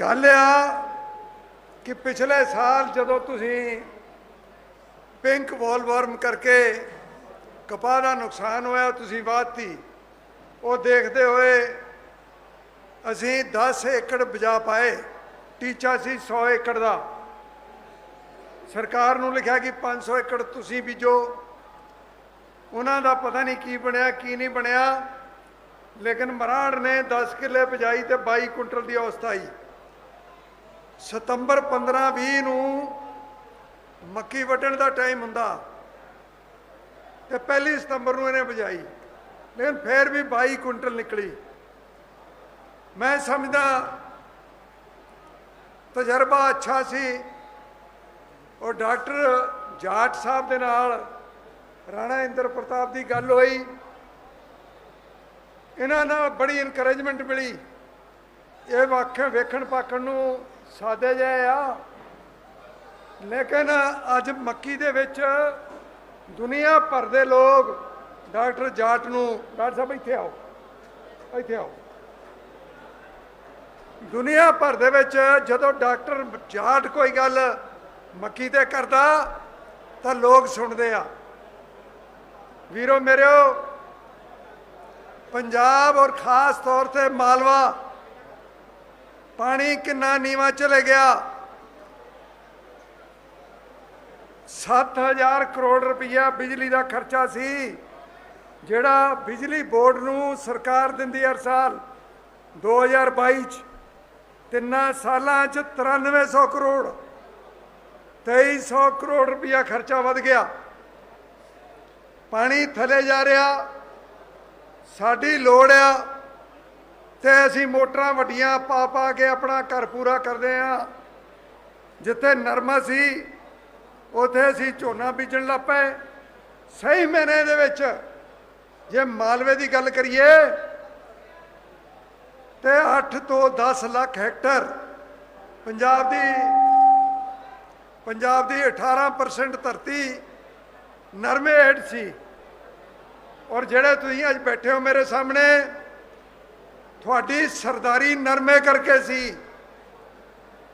ਗੱਲ ਆ ਕਿ ਪਿਛਲੇ ਸਾਲ ਜਦੋਂ ਤੁਸੀਂ ਪਿੰਕ ਵੋਲਵਰਮ ਕਰਕੇ ਕਪਾਹ ਦਾ ਨੁਕਸਾਨ ਹੋਇਆ, ਤੁਸੀਂ ਵਾਧਤੀ ਉਹ ਦੇਖਦੇ ਹੋਏ ਅਸੀਂ 10 ਏਕੜ ਬਜਾ ਪਾਏ। ਟੀਚਾ ਸੀ 100 ਏਕੜ ਦਾ। ਸਰਕਾਰ ਨੂੰ ਲਿਖਿਆ ਕਿ 500 ਏਕੜ ਤੁਸੀਂ ਬੀਜੋ। ਉਹਨਾਂ ਦਾ ਪਤਾ ਨਹੀਂ ਕੀ ਬਣਿਆ, ਕੀ ਨਹੀਂ ਬਣਿਆ। ਲੇਕਿਨ ਮਰਾੜ ਨੇ 10 ਕਿੱਲੇ ਬਜਾਈ ਤੇ 22 ਕੁਇੰਟਲ ਦੀ ਅਵਸਥਾ ਆਈ। ਸਤੰਬਰ 15 20 ਨੂੰ ਮੱਕੀ ਵੱਢਣ ਦਾ ਟਾਈਮ ਹੁੰਦਾ। ਤੇ ਪਹਿਲੀ ਸਤੰਬਰ ਨੂੰ ਇਹਨੇ ਵਜਾਈ। ਲੇਕਿਨ ਫੇਰ ਵੀ 22 ਕੁਇੰਟਲ ਨਿਕਲੀ। ਮੈਂ ਸਮਝਦਾ ਤਜਰਬਾ ਅੱਛਾ ਸੀ। ਔਰ ਡਾਕਟਰ ਜਾਟ ਸਾਹਿਬ ਦੇ ਨਾਲ ਰਾਣਾ ਇੰਦਰ ਪ੍ਰਤਾਪ ਦੀ ਗੱਲ ਹੋਈ। ਇਹਨਾਂ ਨਾਲ ਬੜੀ ਇਨਕਰੇਜਮੈਂਟ ਮਿਲੀ। ਇਹ ਵਾਕਿਆ ਵੇਖਣ ਪਾਖਣ ਨੂੰ ਸਾਦੇ ਜਿਹੇ ਆ। ਲੇਕਿਨ ਅੱਜ ਮੱਕੀ ਦੇ ਵਿੱਚ ਦੁਨੀਆ ਭਰ ਦੇ ਲੋਕ ਡਾਕਟਰ ਜਾਟ ਨੂੰ, ਡਾਕਟਰ ਸਾਹਿਬ ਇੱਥੇ ਆਓ ਇੱਥੇ ਆਓ। ਦੁਨੀਆ ਭਰ ਦੇ ਵਿੱਚ ਜਦੋਂ ਡਾਕਟਰ ਜਾਟ ਕੋਈ ਗੱਲ ਮੱਕੀ ਤੇ ਕਰਦਾ, ਤਾਂ ਲੋਕ ਸੁਣਦੇ ਆ। ਵੀਰੋ, ਮੇਰਿਓ, ਪੰਜਾਬ ਔਰ ਖਾਸ ਤੌਰ ਤੇ ਮਾਲਵਾ ਪਾਣੀ ਕਿੰਨਾ ਨੀਵਾ ਚਲੇ ਗਿਆ। 7000 ਕਰੋੜ ਰੁਪਇਆ ਬਿਜਲੀ ਦਾ ਖਰਚਾ ਸੀ, ਜਿਹੜਾ ਬਿਜਲੀ ਬੋਰਡ ਨੂੰ ਸਰਕਾਰ ਦਿੰਦੀ ਹਰ ਸਾਲ। 2022 ਚ ਤਿੰਨਾਂ ਸਾਲਾਂ ਚ 9300 ਕਰੋੜ 2300 ਕਰੋੜ ਰੁਪਇਆ ਖਰਚਾ ਵੱਧ ਗਿਆ। ਪਾਣੀ ਥੱਲੇ ਜਾ ਰਿਹਾ, ਸਾਡੀ ਲੋੜ ਆ ਤੇ ਅਸੀਂ ਮੋਟਰਾਂ ਵੱਡੀਆਂ ਪਾ ਪਾ ਕੇ ਆਪਣਾ ਘਰ ਪੂਰਾ ਕਰਦੇ ਆ ਜਿੱਥੇ ਨਰਮਾ ਸੀ, ਉਥੇ ਅਸੀਂ ਝੋਨਾ ਬੀਜਣ ਲੱਗ ਪਏ। ਸਹੀ ਮਹੀਨੇ ਦੇ ਵਿੱਚ ਜੇ ਮਾਲਵੇ ਦੀ ਗੱਲ ਕਰੀਏ, ਤੇ 8 ਤੋਂ 10 ਲੱਖ ਹੈਕਟਰ ਪੰਜਾਬ ਦੀ ਪੰਜਾਬ ਦੀ 18% ਧਰਤੀ ਨਰਮੇ ਹੇਠ ਸੀ। ਔਰ ਜਿਹੜੇ ਤੁਸੀਂ ਅੱਜ ਬੈਠੇ ਹੋ ਮੇਰੇ ਸਾਹਮਣੇ ਤੁਹਾਡੀ ਸਰਦਾਰੀ ਨਰਮੇ ਕਰਕੇ ਸੀ।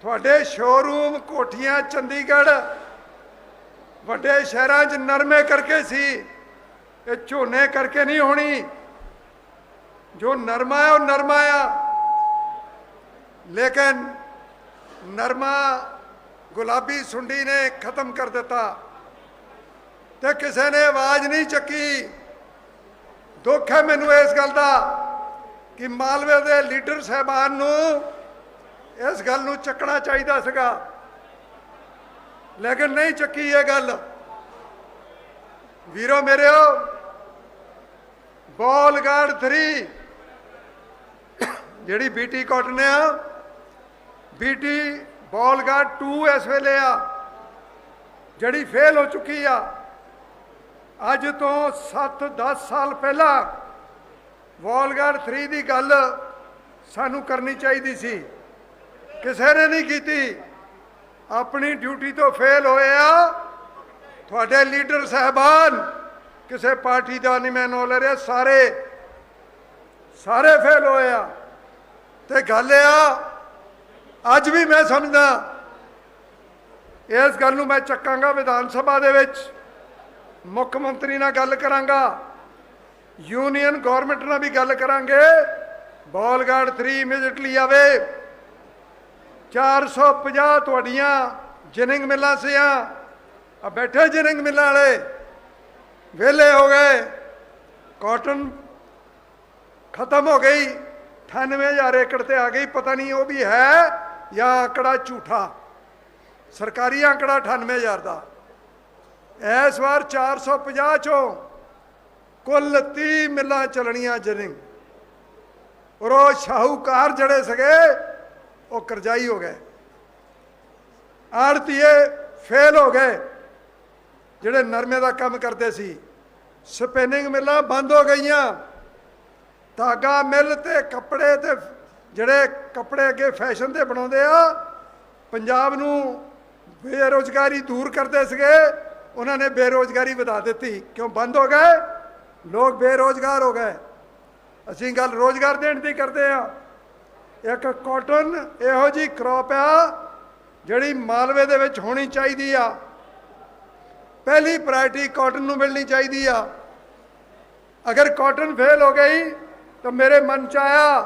ਤੁਹਾਡੇ ਸ਼ੋਰੂਮ ਕੋਠੀਆਂ ਚੰਡੀਗੜ੍ਹ ਵੱਡੇ ਸ਼ਹਿਰਾਂ 'ਚ ਨਰਮੇ ਕਰਕੇ ਸੀ। ਇਹ ਝੋਨੇ ਕਰਕੇ ਨਹੀਂ ਹੋਣੀ। ਜੋ ਨਰਮਾ ਹੈ, ਉਹ ਨਰਮਾ ਆ। ਲੇਕਿਨ ਨਰਮਾ ਗੁਲਾਬੀ ਸੁੰਡੀ ਨੇ ਖਤਮ ਕਰ ਦਿੱਤਾ ਤੇ ਕਿਸੇ ਨੇ ਆਵਾਜ਼ ਨਹੀਂ ਚੱਕੀ। ਦੁੱਖ ਹੈ ਮੈਨੂੰ ਇਸ ਗੱਲ ਦਾ। ਕਿ ਮਾਲਵੇ ਦੇ ਲੀਡਰ ਸਹਿਬਾਨ ਨੂੰ ਇਸ ਗੱਲ ਨੂੰ ਚੱਕਣਾ ਚਾਹੀਦਾ ਸੀਗਾ। ਲੇਕਿਨ ਨਹੀਂ ਚੱਕੀ ਇਹ ਗੱਲ। ਵੀਰੋ ਮੇਰਿਓ, ਬਾਲ ਗਾਰਡ 3 ਜਿਹੜੀ ਬੀਟੀ ਕਾਟਨ ਆ, ਬੀਟੀ ਬਾਲ ਗਾਰਡ 2 ਇਸ ਵੇਲੇ ਆ, ਜਿਹੜੀ ਫੇਲ ਹੋ ਚੁੱਕੀ ਆ। ਅੱਜ ਤੋਂ 7-10 ਸਾਲ ਪਹਿਲਾਂ ਵਾਲਗਾਰਡ 3 ਦੀ ਗੱਲ ਸਾਨੂੰ ਕਰਨੀ ਚਾਹੀਦੀ ਸੀ। ਕਿਸੇ ਨੇ ਨਹੀਂ ਕੀਤੀ। ਆਪਣੀ ਡਿਊਟੀ ਤੋਂ ਫੇਲ ਹੋਏ ਆ। ਤੁਹਾਡੇ ਲੀਡਰ ਸਹਿਬਾਨ, ਕਿਸੇ ਪਾਰਟੀ ਦਾ ਨਹੀਂ ਮੈਂ ਨਾਮ ਲੈ ਰਿਹਾ, ਸਾਰੇ ਸਾਰੇ ਫੇਲ ਹੋਏ ਆ। ਤੇ ਗੱਲ ਆ, ਅੱਜ ਵੀ ਮੈਂ ਸਮਝਦਾ, ਇਸ ਗੱਲ ਨੂੰ ਮੈਂ ਚੱਕਾਂਗਾ ਵਿਧਾਨ ਸਭਾ ਦੇ ਵਿੱਚ। ਮੁੱਖ ਮੰਤਰੀ ਨਾਲ ਗੱਲ ਕਰਾਂਗਾ। ਯੂਨੀਅਨ ਗਵਰਨਮੈਂਟ ਨਾਲ ਵੀ ਗੱਲ ਕਰਾਂਗੇ। ਬੋਲਗਾਰਡ 3 ਇਮੀਡੀਏਟਲੀ ਆਵੇ। 450 ਤੁਹਾਡੀਆਂ ਜਿਨਿੰਗ ਮਿਲਾਂ ਸੀ ਆ ਬੈਠੇ ਜਿਨਿੰਗ ਮਿਲਾਂ ਵਾਲੇ। ਵਿਹਲੇ ਹੋ ਗਏ। ਕਾਟਨ ਖਤਮ ਹੋ ਗਈ। 98000 ਏਕੜ ਤੇ ਆ ਗਈ। ਪਤਾ ਨਹੀਂ ਉਹ ਵੀ ਹੈ ਜਾਂ ਆંકੜਾ ਝੂਠਾ। ਸਰਕਾਰੀ ਆંકੜਾ 98000 ਦਾ। ਇਸ ਵਾਰ 450 ਚੋਂ ਕੁੱਲ 30 ਮਿਲਾਂ ਚੱਲਣੀਆਂ ਜਨਿੰਗ। ਔਰ ਉਹ ਸ਼ਾਹੂਕਾਰ ਜਿਹੜੇ ਸਗੇ, ਉਹ ਕਰਜ਼ਾਈ ਹੋ ਗਏ। ਆੜਤੀਏ ਫੇਲ ਹੋ ਗਏ। ਜਿਹੜੇ ਨਰਮੇ ਦਾ ਕੰਮ ਕਰਦੇ ਸੀ, ਸਪਿਨਿੰਗ ਮਿਲਾਂ ਬੰਦ ਹੋ ਗਈਆਂ। ਧਾਗਾ ਮਿਲ ਤੇ ਕੱਪੜੇ ਤੇ ਜਿਹੜੇ ਕੱਪੜੇ ਅੱਗੇ ਫੈਸ਼ਨ ਦੇ ਬਣਾਉਂਦੇ ਆ, ਪੰਜਾਬ ਨੂੰ ਬੇਰੋਜ਼ਗਾਰੀ ਦੂਰ ਕਰਦੇ ਸੀਗੇ, ਉਹਨਾਂ ਨੇ ਬੇਰੋਜ਼ਗਾਰੀ ਵਧਾ ਦਿੱਤੀ। ਕਿਉਂ ਬੰਦ ਹੋ ਗਏ? ਲੋਕ ਬੇਰੋਜ਼ਗਾਰ ਹੋ ਗਏ। ਅਸੀਂ ਗੱਲ ਰੋਜ਼ਗਾਰ ਦੇਣ ਦੀ ਕਰਦੇ ਆ ਇੱਕ ਕਾਟਨ ਇਹੋ ਜੀ ਕ੍ਰੌਪ ਆ, ਜਿਹੜੀ ਮਾਲਵੇ ਦੇ ਵਿੱਚ ਹੋਣੀ ਚਾਹੀਦੀ ਆ। ਪਹਿਲੀ ਪ੍ਰਾਇੋਰਟੀ ਕਾਟਨ ਨੂੰ ਮਿਲਣੀ ਚਾਹੀਦੀ ਆ। ਅਗਰ ਕਾਟਨ ਫੇਲ ਹੋ ਗਈ, ਤਾਂ ਮੇਰੇ ਮਨ ਚ ਆਇਆ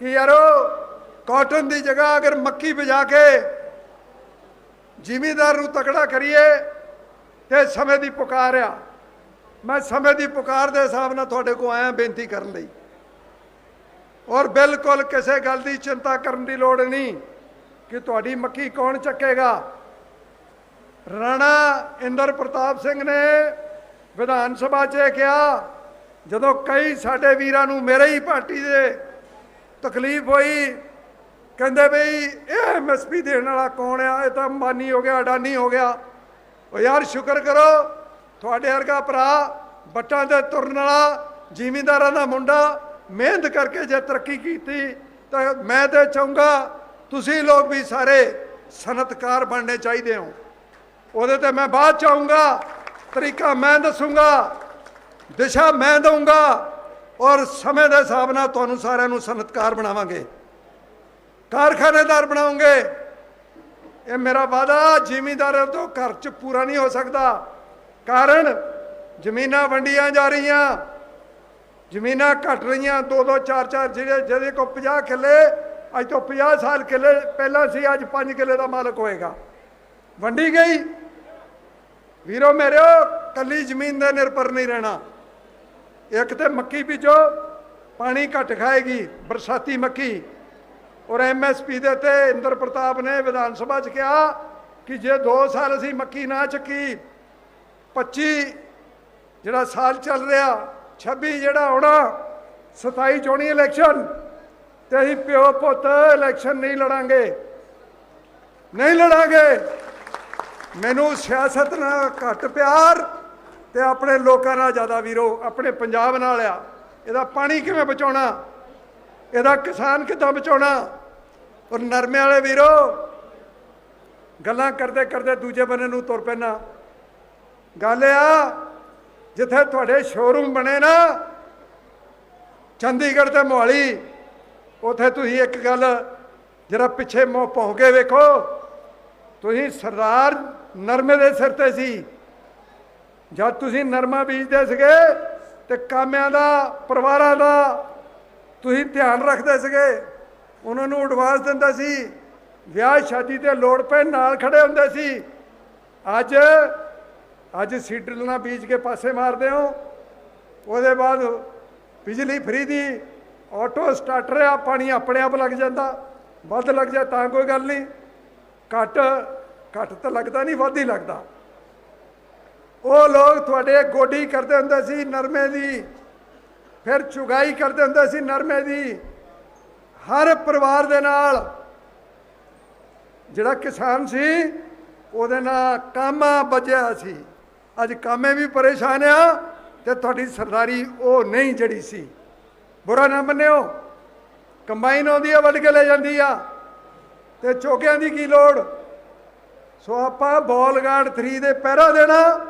ਕਿ ਯਾਰੋ, ਕਾਟਨ ਦੀ ਜਗ੍ਹਾ ਅਗਰ ਮੱਕੀ ਬਜਾ ਕੇ ਜ਼ਿਮੀਦਾਰ ਨੂੰ ਤਕੜਾ ਕਰੀਏ, ਤੇ ਸਮੇਂ ਦੀ ਪੁਕਾਰ ਆ। ਮੈਂ ਸਮੇਂ ਦੀ ਪੁਕਾਰ ਦੇ ਹਿਸਾਬ ਨਾਲ ਤੁਹਾਡੇ ਕੋਲ ਆਇਆ ਬੇਨਤੀ ਕਰਨ ਲਈ। ਔਰ ਬਿਲਕੁਲ ਕਿਸੇ ਗੱਲ ਦੀ ਚਿੰਤਾ ਕਰਨ ਦੀ ਲੋੜ ਨਹੀਂ ਕਿ ਤੁਹਾਡੀ ਮੱਕੀ ਕੌਣ ਚੱਕੇਗਾ। ਰਾਣਾ ਇੰਦਰ ਪ੍ਰਤਾਪ ਸਿੰਘ ਨੇ ਵਿਧਾਨ ਸਭਾ 'ਚ ਇਹ ਕਿਹਾ, ਜਦੋਂ ਕਈ ਸਾਡੇ ਵੀਰਾਂ ਨੂੰ ਮੇਰੇ ਹੀ ਪਾਰਟੀ ਦੇ ਤਕਲੀਫ ਹੋਈ, ਕਹਿੰਦੇ ਬਈ ਇਹ ਐਮਐਸਪੀ ਦੇਣ ਵਾਲਾ ਕੌਣ ਆ? ਇਹ ਤਾਂ ਅੰਬਾਨੀ ਹੋ ਗਿਆ, ਅਡਾਨੀ ਹੋ ਗਿਆ। ਉਹ ਯਾਰ ਸ਼ੁਕਰ ਕਰੋ ਤੁਹਾਡੇ ਵਰਗਾ ਭਰਾ ਬੱਟਾਂ ਤੇ ਤੁਰਨ ਵਾਲਾ, ਜ਼ਿਮੀਂਦਾਰਾਂ ਦਾ ਮੁੰਡਾ ਮਿਹਨਤ ਕਰਕੇ ਜੇ ਤਰੱਕੀ ਕੀਤੀ, ਤਾਂ ਮੈਂ ਤੇ ਚਾਹੂੰਗਾ ਤੁਸੀਂ ਲੋਕ ਵੀ ਸਾਰੇ ਸਨਅਤਕਾਰ ਬਣਨੇ ਚਾਹੀਦੇ ਹੋ। ਉਹਦੇ ਤੇ ਮੈਂ ਬਾਅਦ ਚਾਹੂੰਗਾ, ਤਰੀਕਾ ਮੈਂ ਦੱਸੂੰਗਾ, ਦਿਸ਼ਾ ਮੈਂ ਦਊਂਗਾ ਔਰ ਸਮੇਂ ਦੇ ਹਿਸਾਬ ਨਾਲ ਤੁਹਾਨੂੰ ਸਾਰਿਆਂ ਨੂੰ ਸਨਅਤਕਾਰ ਬਣਾਵਾਂਗੇ। ਕਾਰਖਾਨੇਦਾਰ ਬਣਾਉਂਗੇ ਇਹ ਮੇਰਾ ਵਾਦਾ ਜ਼ਿਮੀਂਦਾਰਾਂ ਤੋਂ ਘਰ ਚ ਪੂਰਾ ਨਹੀਂ ਹੋ ਸਕਦਾ। ਕਾਰਨ ਜ਼ਮੀਨਾਂ ਵੰਡੀਆਂ ਜਾ ਰਹੀਆਂ। ਜ਼ਮੀਨਾਂ ਘਟ ਰਹੀਆਂ, ਦੋ ਦੋ, ਚਾਰ ਚਾਰ, ਜਿਹੜੇ ਜਿਹਦੇ ਕੋ 50 ਕਿੱਲੇ, ਅੱਜ ਤੋਂ 50 ਸਾਲ ਕਿੱਲੇ ਪਹਿਲਾਂ ਸੀ, ਅੱਜ 5 ਕਿੱਲੇ ਦਾ ਮਾਲਕ ਹੋਏਗਾ। ਵੰਡੀ ਗਈ। ਵੀਰੋ ਮੇਰਿਓ ਕੱਲੀ ਜ਼ਮੀਨ ਦੇ ਨਿਰਭਰ ਨਹੀਂ ਰਹਿਣਾ। ਇੱਕ ਤੇ ਮੱਕੀ ਬੀਜੋ, ਪਾਣੀ ਘਟ ਖਾਏਗੀ, ਬਰਸਾਤੀ ਮੱਕੀ। ਔਰ ਐਮਐਸਪੀ ਦੇ ਤੇ ਇੰਦਰ ਪ੍ਰਤਾਪ ਨੇ ਵਿਧਾਨ ਸਭਾ 'ਚ ਕਿਹਾ ਕਿ ਜੇ 2 ਸਾਲ ਅਸੀਂ ਮੱਕੀ ਨਾ ਚੱਕੀ 25 ਜਿਹੜਾ ਸਾਲ ਚੱਲ ਰਿਹਾ 26 ਜਿਹੜਾ ਆਉਣਾ 27 ਚੋਣੀ ਇਲੈਕਸ਼ਨ ਤੇ ਅਸੀਂ ਪਿਓ ਪੁੱਤ ਇਲੈਕਸ਼ਨ ਨਹੀਂ ਲੜਾਂਗੇ। ਨਹੀਂ ਲੜਾਂਗੇ। ਮੈਨੂੰ ਸਿਆਸਤ ਨਾਲ ਘੱਟ ਪਿਆਰ ਤੇ ਆਪਣੇ ਲੋਕਾਂ ਨਾਲ ਜ਼ਿਆਦਾ ਵੀਰੋ, ਆਪਣੇ ਪੰਜਾਬ ਨਾਲ ਆ। ਇਹਦਾ ਪਾਣੀ ਕਿਵੇਂ ਬਚਾਉਣਾ? ਇਹਦਾ ਕਿਸਾਨ ਕਿੱਦਾਂ ਬਚਾਉਣਾ? ਔਰ ਨਰਮੇ ਵਾਲੇ ਵੀਰੋ, ਗੱਲਾਂ ਕਰਦੇ ਕਰਦੇ ਦੂਜੇ ਬੰਨੇ ਨੂੰ ਤੁਰ ਪੈਣਾ ਗੱਲ ਆ, ਜਿੱਥੇ ਤੁਹਾਡੇ ਸ਼ੋਰੂਮ ਬਣੇ ਨਾ, ਚੰਡੀਗੜ੍ਹ ਤੇ ਮੋਹਾਲੀ, ਉਥੇ ਤੁਸੀਂ ਇੱਕ ਗੱਲ ਜਿਹੜਾ ਪਿੱਛੇ ਮੋਹ ਭੌਂ ਕੇ ਵੇਖੋ, ਤੁਸੀਂ ਸਰਦਾਰ ਨਰਮੇ ਦੇ ਸਿਰ ਤੇ ਸੀ। ਜਦ ਤੁਸੀਂ ਨਰਮਾ ਬੀਜਦੇ ਸੀਗੇ ਤੇ ਕਾਮਿਆਂ ਦਾ, ਪਰਿਵਾਰਾਂ ਦਾ ਤੁਸੀਂ ਧਿਆਨ ਰੱਖਦੇ ਸੀਗੇ, ਉਹਨਾਂ ਨੂੰ ਐਡਵਾਂਸ ਦਿੰਦੇ ਸੀ ਵਿਆਹ ਸ਼ਾਦੀ ਤੇ ਲੋੜ ਪਏ ਨਾਲ ਖੜੇ ਹੁੰਦੇ ਸੀ। ਅੱਜ ਅੱਜ ਸੀਡਲ ਨਾਲ ਬੀਜ ਕੇ ਪਾਸੇ ਮਾਰਦੇ ਹੋ ਉਹਦੇ ਬਾਅਦ ਬਿਜਲੀ ਫਰੀ ਦੀ, ਆਟੋ ਸਟਾਰਟਰ ਆ, ਪਾਣੀ ਆਪਣੇ ਆਪ ਲੱਗ ਜਾਂਦਾ। ਵੱਧ ਲੱਗ ਜਾ ਤਾਂ ਕੋਈ ਗੱਲ ਨਹੀਂ। ਘੱਟ ਘੱਟ ਤਾਂ ਲੱਗਦਾ ਨਹੀਂ, ਵੱਧ ਹੀ ਲੱਗਦਾ। ਉਹ ਲੋਕ ਤੁਹਾਡੇ ਗੋਡੀ ਕਰਦੇ ਹੁੰਦੇ ਸੀ ਨਰਮੇ ਦੀ, ਫਿਰ ਚੁਗਾਈ ਕਰਦੇ ਹੁੰਦੇ ਸੀ ਨਰਮੇ ਦੀ। ਹਰ ਪਰਿਵਾਰ ਦੇ ਨਾਲ ਜਿਹੜਾ ਕਿਸਾਨ ਸੀ, ਉਹਦੇ ਨਾਲ ਕਾਮਾ ਬਚਿਆ ਸੀ। ਅੱਜ ਕਾਮੇ ਵੀ ਪਰੇਸ਼ਾਨ ਆ ਤੇ ਤੁਹਾਡੀ ਸਰਦਾਰੀ ਉਹ ਨਹੀਂ ਜਿਹੜੀ ਸੀ। ਬੁਰਾ ਨਾ ਮੰਨਿਓ। ਕੰਬਾਈਨ ਆਉਂਦੀ ਆ, ਵੱਢ ਕੇ ਲੈ ਜਾਂਦੀ ਆ। ਤੇ ਚੋਕਿਆਂ ਦੀ ਕੀ ਲੋੜ? ਸੋ ਆਪਾਂ ਬੋਲ ਗਾਰਡ 3 ਦੇ ਪਹਿਰਾ ਦੇਣਾ।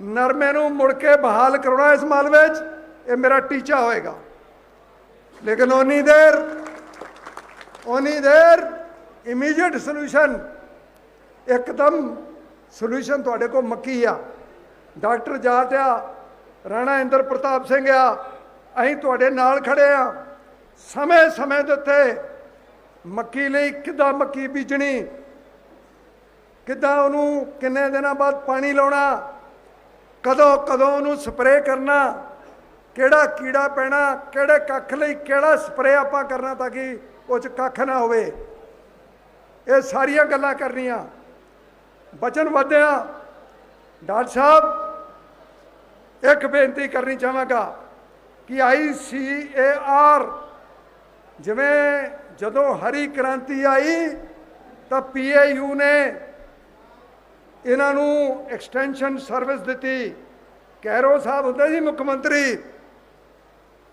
ਨਰਮੇ ਨੂੰ ਮੁੜ ਕੇ ਬਹਾਲ ਕਰਾਉਣਾ ਇਸ ਮਾਲ ਵਿੱਚ। ਇਹ ਮੇਰਾ ਟੀਚਾ ਹੋਏਗਾ। ਲੇਕਿਨ ਉਨੀ ਦੇਰ ਉਨੀ ਦੇਰ ਇਮੀਡੀਏਟ ਸੋਲੂਸ਼ਨ ਇੱਕਦਮ ਸੋਲੂਸ਼ਨ ਤੁਹਾਡੇ ਕੋਲ ਮੱਕੀ ਆ। ਡਾਕਟਰ ਜਾਟ ਆ ਰਾਣਾ ਇੰਦਰ ਪ੍ਰਤਾਪ ਸਿੰਘ ਆ, ਅਸੀਂ ਤੁਹਾਡੇ ਨਾਲ ਖੜੇ ਆ। ਸਮੇਂ ਸਮੇਂ ਦੇ ਉੱਤੇ ਮੱਕੀ ਲਈ ਕਿੱਦਾਂ ਮੱਕੀ ਬੀਜਣੀ? ਕਿੱਦਾਂ ਉਹਨੂੰ ਕਿੰਨੇ ਦਿਨਾਂ ਬਾਅਦ ਪਾਣੀ ਲਾਉਣਾ? ਕਦੋਂ ਕਦੋਂ ਉਹਨੂੰ ਸਪਰੇਅ ਕਰਨਾ? ਕਿਹੜਾ ਕੀੜਾ ਪੈਣਾ? ਕਿਹੜੇ ਕੱਖ ਲਈ ਕਿਹੜਾ ਸਪਰੇਅ ਆਪਾਂ ਕਰਨਾ ਤਾਂ ਕਿ ਉਹ ਚ ਕੱਖ ਨਾ ਹੋਵੇ? ਇਹ ਸਾਰੀਆਂ ਗੱਲਾਂ ਕਰਨੀਆਂ। ਬਚਨ ਵਧਿਆ। ਡਾਕਟਰ ਸਾਹਿਬ, ਇੱਕ ਬੇਨਤੀ ਕਰਨੀ ਚਾਹਾਂਗਾ ਕਿ ਆਈਸੀਏਆਰ ਜਿਵੇਂ ਜਦੋਂ ਹਰੀ ਕ੍ਰਾਂਤੀ ਆਈ ਤਾਂ ਪੀਏਯੂ ਨੇ ਇਹਨਾਂ ਨੂੰ ਐਕਸਟੈਂਸ਼ਨ ਸਰਵਿਸ ਦਿੱਤੀ। ਕੈਰੋ ਸਾਹਿਬ ਹੁੰਦੇ ਸੀ ਮੁੱਖ ਮੰਤਰੀ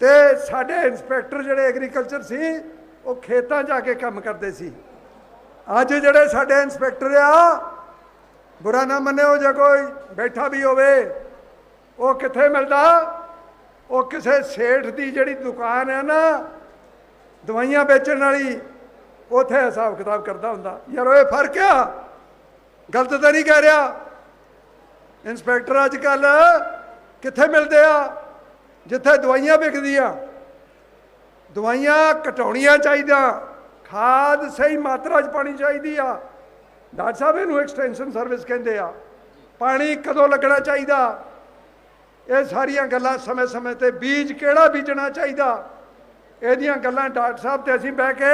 ਤੇ ਸਾਡੇ ਇਨਸਪੈਕਟਰ ਜਿਹੜੇ ਐਗਰੀਕਲਚਰ ਸੀ, ਉਹ ਖੇਤਾਂ ਜਾ ਕੇ ਕੰਮ ਕਰਦੇ ਸੀ। ਅੱਜ ਜਿਹੜੇ ਸਾਡੇ ਇਨਸਪੈਕਟਰ ਆ ਬੁਰਾ ਨਾ ਮੰਨਿਓ ਜੇ ਕੋਈ ਬੈਠਾ ਵੀ ਹੋਵੇ। ਉਹ ਕਿੱਥੇ ਮਿਲਦਾ? ਉਹ ਕਿਸੇ ਸੇਠ ਦੀ ਜਿਹੜੀ ਦੁਕਾਨ ਹੈ ਨਾ, ਦਵਾਈਆਂ ਵੇਚਣ ਵਾਲੀ, ਉਥੇ ਹਿਸਾਬ ਕਿਤਾਬ ਕਰਦਾ ਹੁੰਦਾ। ਯਾਰ ਓਏ, ਫ਼ਰਕ ਆ? ਗਲਤ ਤਾਂ ਨਹੀਂ ਕਹਿ ਰਿਹਾ। ਇੰਸਪੈਕਟਰ ਅੱਜ ਕੱਲ ਕਿੱਥੇ ਮਿਲਦੇ ਆ? ਜਿੱਥੇ ਦਵਾਈਆਂ ਵਿਕਦੀਆਂ। ਦਵਾਈਆਂ ਘਟਾਉਣੀਆਂ ਚਾਹੀਦਾ ਖਾਦ ਸਹੀ ਮਾਤਰਾ 'ਚ ਪਾਣੀ ਚਾਹੀਦੀ ਆ। ਡਾਕਟਰ ਸਾਹਿਬ, ਇਹਨੂੰ ਐਕਸਟੈਂਸ਼ਨ ਸਰਵਿਸ ਕਹਿੰਦੇ ਆ। ਪਾਣੀ ਕਦੋਂ ਲੱਗਣਾ ਚਾਹੀਦਾ? ਇਹ ਸਾਰੀਆਂ ਗੱਲਾਂ ਸਮੇਂ-ਸਮੇਂ ਤੇ ਬੀਜ ਕਿਹੜਾ ਬੀਜਣਾ ਚਾਹੀਦਾ? ਇਹਦੀਆਂ ਗੱਲਾਂ ਡਾਕਟਰ ਸਾਹਿਬ ਤੇ ਅਸੀਂ ਬਹਿ ਕੇ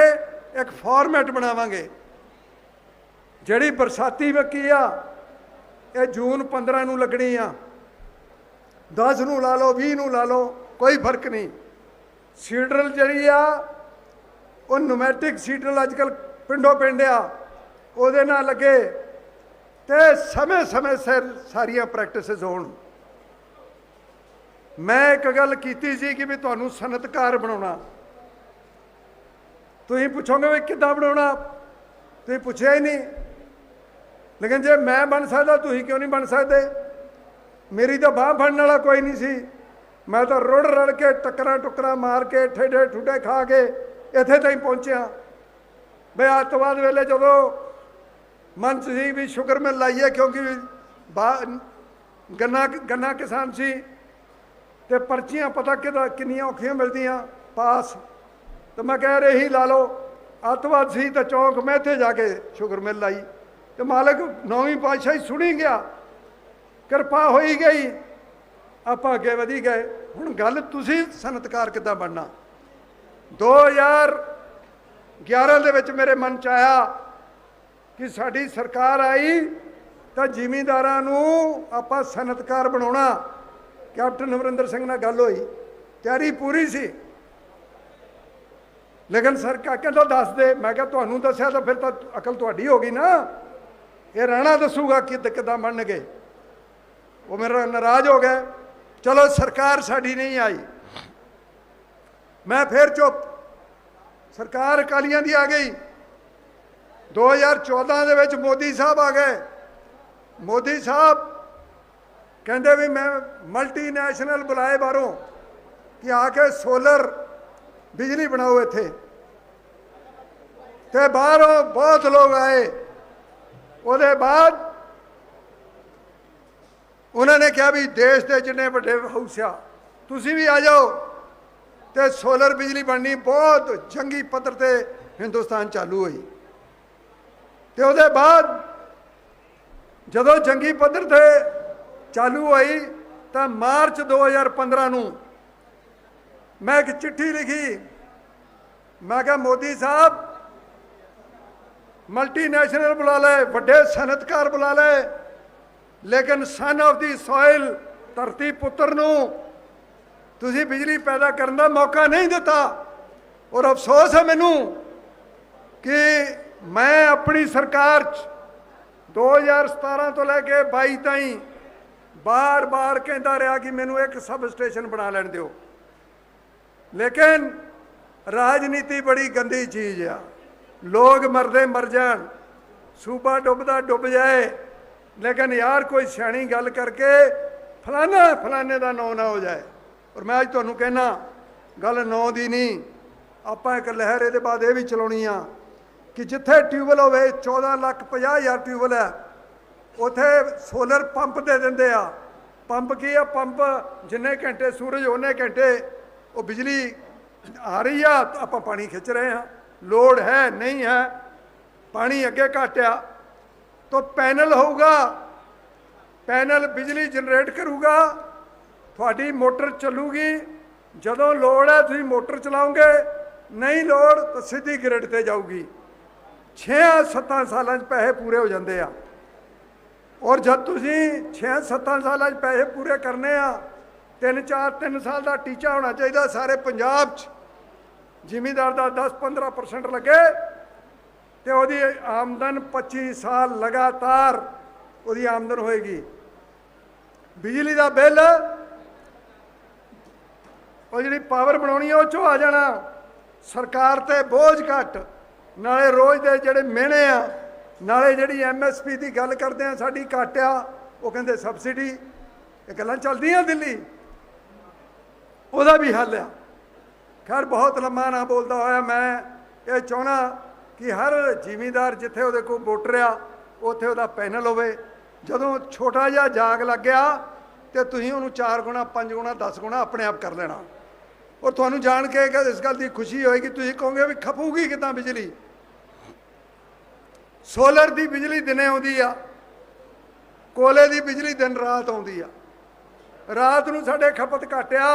ਇੱਕ ਫਾਰਮੈਟ ਬਣਾਵਾਂਗੇ। ਜਿਹੜੀ ਬਰਸਾਤੀ ਮੱਕੀ ਆ, ਇਹ ਜੂਨ 15 ਨੂੰ ਲੱਗਣੀ ਆ। 10 ਨੂੰ ਲਾ ਲਓ 20 ਨੂੰ ਲਾ ਲਓ, ਕੋਈ ਫ਼ਰਕ ਨਹੀਂ। ਸੀਡਰਲ ਜਿਹੜੀ ਆ, ਉਹ ਨੋਮੈਟਿਕ ਸੀਡਰਲ ਅੱਜਕੱਲ ਪਿੰਡੋਂ ਪਿੰਡ ਆ। ਉਹਦੇ ਨਾਲ ਲੱਗੇ ਤੇ ਸਮੇਂ-ਸਮੇਂ ਸਿਰ ਸਾਰੀਆਂ ਪ੍ਰੈਕਟਿਸਿਸ ਹੋਣ। ਮੈਂ ਇੱਕ ਗੱਲ ਕੀਤੀ ਸੀ ਕਿ ਵੀ ਤੁਹਾਨੂੰ ਸਨਅਤਕਾਰ ਬਣਾਉਣਾ। ਤੁਸੀਂ ਪੁੱਛੋਗੇ ਵੀ ਕਿੱਦਾਂ ਬਣਾਉਣਾ? ਤੁਸੀਂ ਪੁੱਛਿਆ ਹੀ ਨਹੀਂ। ਲੇਕਿਨ ਜੇ ਮੈਂ ਬਣ ਸਕਦਾ, ਤੁਸੀਂ ਕਿਉਂ ਨਹੀਂ ਬਣ ਸਕਦੇ? ਮੇਰੀ ਤਾਂ ਬਾਹ ਫੜਨ ਵਾਲਾ ਕੋਈ ਨਹੀਂ ਸੀ। ਮੈਂ ਤਾਂ ਰੁੜ ਰੜ ਕੇ ਟੱਕਰਾਂ ਟੁਕਰਾਂ ਮਾਰ ਕੇ, ਠੇਡੇ ਠੁੱਡੇ ਖਾ ਕੇ ਇੱਥੇ ਤਾਈਂ ਪਹੁੰਚਿਆ। ਬਈ ਅੱਤਵਾਦ ਵੇਲੇ ਜਦੋਂ ਮਨ 'ਚ ਸੀ ਵੀ ਸ਼ੁਕਰ ਮੈਂ ਲਾਈਏ ਕਿਉਂਕਿ ਬਾ- ਗੰਨਾ ਗੰਨਾ ਕਿਸਾਨ ਸੀ ਤੇ ਪਰਚੀਆਂ ਪਤਾ ਕਿਦਾ ਕਿੰਨੀਆਂ ਔਖੀਆਂ ਮਿਲਦੀਆਂ, ਪਾਸ। ਤੇ ਮੈਂ ਕਹਿ ਰਹੀ ਲਾ ਲਓ, ਅੱਤਵਾਦ ਸੀ ਤਾਂ ਚੌਂਕ ਮੈਂ ਇੱਥੇ ਜਾ ਕੇ ਸ਼ੁਕਰ ਮਿਲ ਲਾਈ। ਤੇ ਮਾਲਕ ਨੌਵੀਂ ਪਾਤਸ਼ਾਹੀ ਸੁਣੀ ਗਿਆ, ਕਿਰਪਾ ਹੋਈ ਗਈ, ਆਪਾਂ ਅੱਗੇ ਵਧੀ ਗਏ। ਹੁਣ ਗੱਲ ਤੁਸੀਂ ਸਨਅਤਕਾਰ ਕਿੱਦਾਂ ਬਣਨਾ? 2011 ਦੇ ਵਿੱਚ ਮੇਰੇ ਮਨ ਚ ਆਇਆ ਕਿ ਸਾਡੀ ਸਰਕਾਰ ਆਈ ਤਾਂ ਜ਼ਿਮੀਂਦਾਰਾਂ ਨੂੰ ਆਪਾਂ ਸਨਅਤਕਾਰ ਬਣਾਉਣਾ। ਕੈਪਟਨ ਅਮਰਿੰਦਰ ਸਿੰਘ ਨਾਲ ਗੱਲ ਹੋਈ, ਤਿਆਰੀ ਪੂਰੀ ਸੀ। ਲੇਕਿਨ ਸਰਕਾਰ ਕਹਿੰਦਾ, ਦੱਸ ਦੇ। ਮੈਂ ਕਿਹਾ, ਤੁਹਾਨੂੰ ਦੱਸਿਆ ਤਾਂ ਫਿਰ ਤਾਂ ਅਕਲ ਤੁਹਾਡੀ ਹੋ ਗਈ ਨਾ। ਇਹ ਰਾਣਾ ਦੱਸੂਗਾ ਕਿ ਕਿੱਦਾਂ ਗਏ ਉਹ ਮੇਰਾ ਨਾਰਾਜ਼ ਹੋ ਗਏ ਚਲੋ, ਸਰਕਾਰ ਸਾਡੀ ਨਹੀਂ ਆਈ। ਮੈਂ ਫਿਰ ਚੁੱਪ। ਸਰਕਾਰ ਅਕਾਲੀਆਂ ਦੀ ਆ ਗਈ। 2014 ਦੇ ਵਿੱਚ ਮੋਦੀ ਸਾਹਿਬ ਆ ਗਏ। ਮੋਦੀ ਸਾਹਿਬ ਕਹਿੰਦੇ ਵੀ ਮੈਂ ਮਲਟੀਨੈਸ਼ਨਲ ਬੁਲਾਏ ਬਾਹਰੋਂ ਕਿ ਆ ਕੇ ਸੋਲਰ ਬਿਜਲੀ ਬਣਾਓ ਇੱਥੇ। ਤੇ ਬਾਹਰੋਂ ਬਹੁਤ ਲੋਕ ਆਏ। ਉਹਦੇ ਬਾਅਦ ਉਹਨਾਂ ਨੇ ਕਿਹਾ ਵੀ ਦੇਸ਼ ਦੇ ਜਿੰਨੇ ਵੱਡੇ ਹਾਊਸ ਆ, ਤੁਸੀਂ ਵੀ ਆ ਜਾਓ ਤੇ ਸੋਲਰ ਬਿਜਲੀ ਬਣਨੀ ਬਹੁਤ ਜੰਗੀ ਪੱਧਰ ਤੇ ਹਿੰਦੁਸਤਾਨ ਚਾਲੂ ਹੋਈ। ਤੇ ਉਹਦੇ ਬਾਅਦ ਜਦੋਂ ਜੰਗੀ ਪੱਧਰ ਤੇ ਚਾਲੂ ਹੋਈ ਤਾਂ ਮਾਰਚ 2015 ਨੂੰ ਮੈਂ ਇੱਕ ਚਿੱਠੀ ਲਿਖੀ। ਮੈਂ ਕਿਹਾ, ਮੋਦੀ ਸਾਹਿਬ ਮਲਟੀਨੈਸ਼ਨਲ ਬੁਲਾ ਲੈ, ਵੱਡੇ ਸਨਅਤਕਾਰ ਬੁਲਾ ਲੈ, ਲੇਕਿਨ ਸਨ ਆਫ ਦੀ ਸੋਇਲ ਧਰਤੀ ਪੁੱਤਰ ਨੂੰ ਤੁਸੀਂ ਬਿਜਲੀ ਪੈਦਾ ਕਰਨ ਦਾ ਮੌਕਾ ਨਹੀਂ ਦਿੱਤਾ। ਔਰ ਅਫਸੋਸ ਹੈ ਮੈਨੂੰ ਕਿ ਮੈਂ ਆਪਣੀ ਸਰਕਾਰ 'ਚ 2017 ਤੋਂ ਲੈ ਕੇ 22 ਤਾਈਂ ਬਾਰ-ਬਾਰ ਕਹਿੰਦਾ ਰਿਹਾ ਕਿ ਮੈਨੂੰ ਇੱਕ ਸਬ ਸਟੇਸ਼ਨ ਬਣਾ ਲੈਣ ਦਿਓ। ਲੇਕਿਨ ਰਾਜਨੀਤੀ ਬੜੀ ਗੰਦੀ ਚੀਜ਼ ਆ। ਲੋਕ ਮਰਦੇ ਮਰ ਜਾਣ, ਸੂਬਾ ਡੁੱਬਦਾ ਡੁੱਬ ਜਾਏ, ਲੇਕਿਨ ਯਾਰ ਕੋਈ ਸਿਆਣੀ ਗੱਲ ਕਰਕੇ ਫਲਾਣਾ ਫਲਾਣੇ ਦਾ ਨਾਂ ਨਾ ਹੋ ਜਾਏ। ਔਰ ਮੈਂ ਅੱਜ ਤੁਹਾਨੂੰ ਕਹਿਣਾ ਗੱਲ ਨਾਂ ਦੀ ਨਹੀਂ, ਆਪਾਂ ਇੱਕ ਲਹਿਰ ਇਹਦੇ ਬਾਅਦ ਇਹ ਵੀ ਚਲਾਉਣੀ ਆ ਕਿ ਜਿੱਥੇ ਟਿਊਬਲ ਹੋਵੇ 14 ਲੱਖ 50 ਹਜ਼ਾਰ ਟਿਊਬਲ ਹੈ। ਉਥੇ ਸੋਲਰ ਪੰਪ ਦੇ ਦਿੰਦੇ ਆ। ਪੰਪ ਕੀ ਆ? ਪੰਪ ਜਿੰਨੇ ਘੰਟੇ ਸੂਰਜ, ਉਹਨੇ ਘੰਟੇ ਉਹ ਬਿਜਲੀ ਆ ਰਹੀ ਆ, ਤਾਂ ਆਪਾਂ ਪਾਣੀ ਖਿੱਚ ਰਹੇ ਆ ਲੋੜ ਹੈ, ਨਹੀਂ ਹੈ। ਪਾਣੀ ਅੱਗੇ ਘਟਿਆ। ਤਾਂ ਪੈਨਲ ਹੋਊਗਾ। ਪੈਨਲ ਬਿਜਲੀ ਜਨਰੇਟ ਕਰੂਗਾ। ਤੁਹਾਡੀ ਮੋਟਰ ਚੱਲੂਗੀ। ਜਦੋਂ ਲੋੜ ਹੈ, ਤੁਸੀਂ ਮੋਟਰ ਚਲਾਉਂਗੇ ਨਹੀਂ ਲੋੜ, ਤਾਂ ਸਿੱਧੀ ਗ੍ਰਿਡ ਤੇ ਜਾਊਗੀ। 6-7 ਸਾਲਾਂ 'ਚ ਪੈਸੇ ਪੂਰੇ ਹੋ ਜਾਂਦੇ ਆ। ਔਰ ਜਦ ਤੁਸੀਂ 6-7 ਸਾਲਾਂ 'ਚ ਪੈਸੇ ਪੂਰੇ ਕਰਨੇ ਆ 3-4 3 ਸਾਲ ਦਾ ਟੀਚਾ ਹੋਣਾ ਚਾਹੀਦਾ ਸਾਰੇ ਪੰਜਾਬ 'ਚ। ਜ਼ਿਮੀਦਾਰ ਦਾ 10-15% ਲੱਗੇ ਤੇ ਉਹਦੀ ਆਮਦਨ 25 ਸਾਲ ਲਗਾਤਾਰ ਉਹਦੀ ਆਮਦਨ ਹੋਏਗੀ। ਬਿਜਲੀ ਦਾ ਬਿੱਲ, ਉਹ ਜਿਹੜੀ ਪਾਵਰ ਬਣਾਉਣੀ ਹੈ ਉਹ ਚੋਂ ਆ ਜਾਣਾ। ਸਰਕਾਰ ਤੇ ਬੋਝ ਘੱਟ। ਨਾਲੇ ਰੋਜ਼ ਦੇ ਜਿਹੜੇ ਮਿਹਣੇ ਆ, ਨਾਲੇ ਜਿਹੜੀ ਐਮਐਸਪੀ ਦੀ ਗੱਲ ਕਰਦੇ ਆ, ਸਾਡੀ ਘੱਟ ਆ, ਉਹ ਕਹਿੰਦੇ ਸਬਸਿਡੀ ਇਹ ਗੱਲਾਂ ਚੱਲਦੀਆਂ ਦਿੱਲੀ। ਉਹਦਾ ਵੀ ਹੱਲ ਆ। ਖੈਰ, ਬਹੁਤ ਲੰਮਾ ਨਾ ਬੋਲਦਾ ਹੋਇਆ ਮੈਂ, ਇਹ ਚਾਹਣਾ ਕਿ ਹਰ ਜ਼ਿਮੀਂਦਾਰ ਜਿੱਥੇ ਉਹਦੇ ਕੋਲ ਵੋਟਰ ਆ, ਉੱਥੇ ਉਹਦਾ ਪੈਨਲ ਹੋਵੇ। ਜਦੋਂ ਛੋਟਾ ਜਿਹਾ ਜਾਗ ਲੱਗਿਆ ਤੇ ਤੁਸੀਂ ਉਹਨੂੰ 4 ਗੁਣਾ 5 ਗੁਣਾ 10 ਗੁਣਾ ਆਪਣੇ ਆਪ ਕਰ ਲੈਣਾ। ਔਰ ਤੁਹਾਨੂੰ ਜਾਣ ਕੇ ਇਸ ਗੱਲ ਦੀ ਖੁਸ਼ੀ ਹੋਏਗੀ, ਤੁਸੀਂ ਕਹੋਗੇ ਵੀ ਖਪੂਗੀ ਕਿਦਾਂ ਬਿਜਲੀ? ਸੋਲਰ ਦੀ ਬਿਜਲੀ ਦਿਨੇ ਆਉਂਦੀ ਆ, ਕੋਲੇ ਦੀ ਬਿਜਲੀ ਦਿਨ ਰਾਤ ਆਉਂਦੀ ਆ। ਰਾਤ ਨੂੰ ਸਾਡੇ ਖਪਤ ਘਟਿਆ,